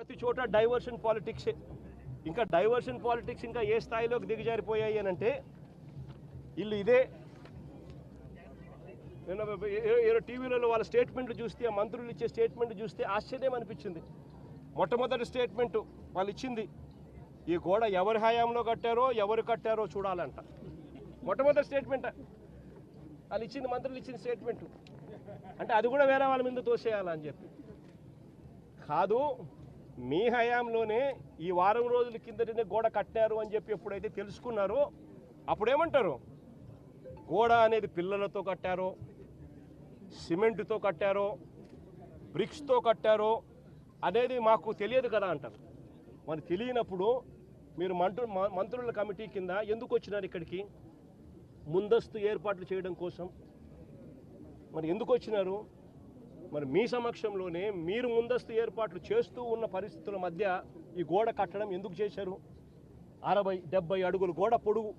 ప్రతి చోట డైవర్షన్ పాలిటిక్సే ఇంకా డైవర్షన్ పాలిటిక్స్ ఇంకా ఏ స్థాయిలోకి దిగజారిపోయాయి అని అంటే ఇల్లు ఇదే నేను టీవీలలో వాళ్ళ స్టేట్మెంట్లు చూస్తే ఆ మంత్రులు ఇచ్చే స్టేట్మెంట్ చూస్తే ఆశ్చర్యం అనిపించింది. మొట్టమొదటి స్టేట్మెంట్ వాళ్ళు ఇచ్చింది ఈ గోడ ఎవరి హయాంలో కట్టారో ఎవరు కట్టారో చూడాలంట. మొట్టమొదటి స్టేట్మెంట్ వాళ్ళు ఇచ్చింది మంత్రులు ఇచ్చిన స్టేట్మెంట్. అంటే అది కూడా వేరే వాళ్ళ మీద తోసేయాలని చెప్పి. కాదు మీ హయాంలోనే ఈ వారం రోజుల కిందటనే గోడ కట్టారు అని చెప్పి ఎప్పుడైతే తెలుసుకున్నారో అప్పుడేమంటారు? గోడ అనేది పిల్లలతో కట్టారో సిమెంట్తో కట్టారో బ్రిక్స్తో కట్టారో అనేది మాకు తెలియదు కదా అంటారు. మరి తెలియనప్పుడు మీరు మంత్రు మంత్రుల కమిటీ కింద ఎందుకు వచ్చినారు ఇక్కడికి? ముందస్తు ఏర్పాట్లు చేయడం కోసం. మరి ఎందుకు వచ్చినారు? మరి మీ సమక్షంలోనే మీరు ముందస్తు ఏర్పాట్లు చేస్తూ ఉన్న పరిస్థితుల మధ్య ఈ గోడ కట్టడం ఎందుకు చేశారు? అరవై డెబ్బై అడుగులు గోడ పొడుగు.